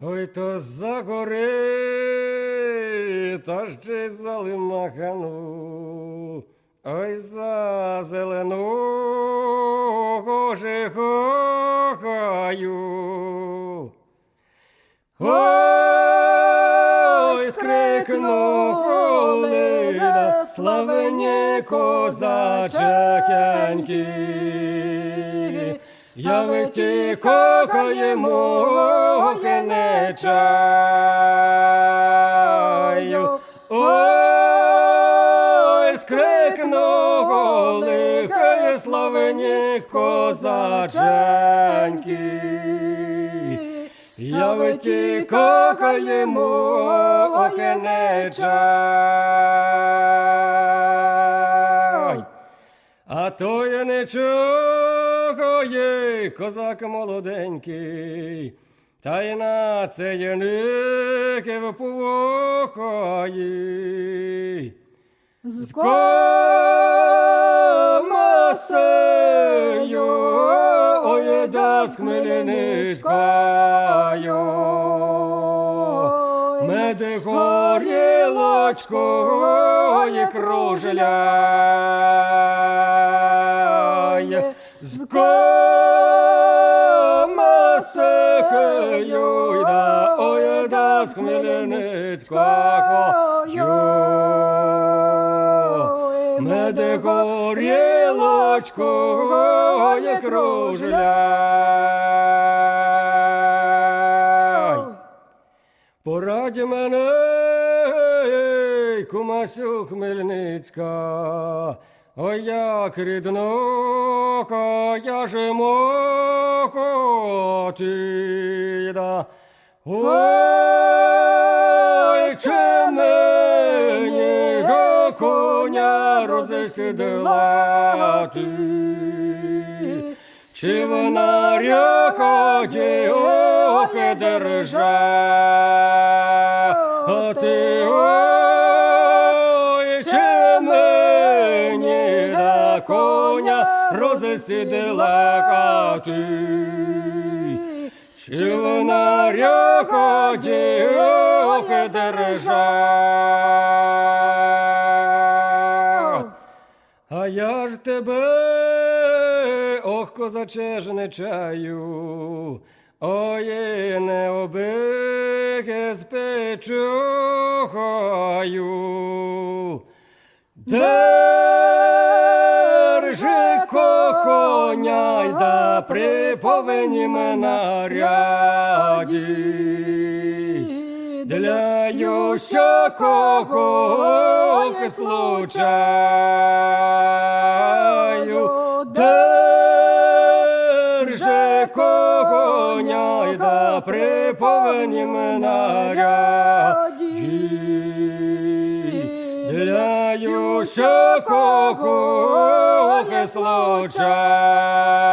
Ой то за гори, та ще й за лимахану, ой за зелену гоже кохаю. Ой, скрикну холида, славені козаченьки. Я виті кохаємо, не чаю. Ой, скрикну голихає славені козаченьки. Я виті кохаємо, не чай. А то я не чогоє, козак молоденький, та й на це яники впохої. З Комасею, ой, да з Хмельницькою. Меди горілочкою кружляє, з комасекою, да, ой, да з Хмельницькою. Меди горілочкою кружляй. Пораді мене, кумасю Хмельницька, ой, як ріднока, я ж мохотіда. Ой, чи мені до коня розсідати? Чи в наряхоті ох держати? Ой, коня розсідати? Чи в наряхоті ох держать? А я ж тебе, ох, козаче ж не чаю, ой, не обиги спечухаю. Держи й да наряді. Для усякого случаю держи коня й да при повинім наряді. Для усякого случаю